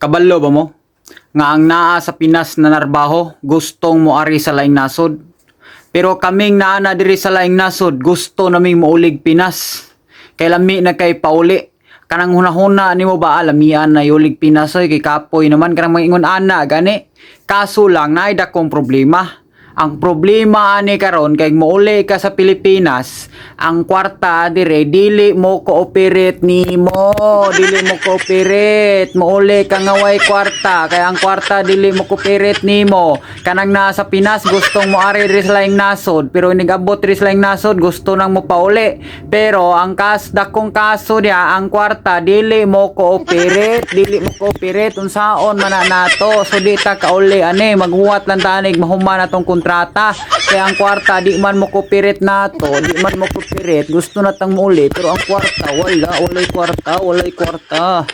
Kabalo ba mo? Nga ang naa sa Pinas na narbaho, gustong mo ari sa laing nasod. Pero kaming naa na diri sa laing nasod, gusto naming maulig Pinas. Kay lami na kay pauli. Kanang hunahuna ni mo ba alamian na yulig Pinas oy kay kapoy naman kanang mangingon ana gani. Kaso lang naay dakong problema. Ang problema ani karon kay mauli ka sa Pilipinas, ang kwarta dire dili mo cooperate nimo, dili mo cooperate, mauli ka nga way kwarta, kay ang kwarta dili mo cooperate nimo. Kanang nasa Pinas gustong mo ari diri sa laing nasod, pero nigabot diri sa laing nasod gusto nang mo pauli. Pero ang kas dakong kaso dia ang kwarta dili mo cooperate, dili mo cooperate unsaon man na nato. So di ta kauli ani maghuwat lang tanig mahuman atong kontrata. Kaya ang kwarta di man mo cooperate nato, di man mo cooperate. Gusto na tang muli pero ang kwarta wala, walay kwarta, walay kwarta.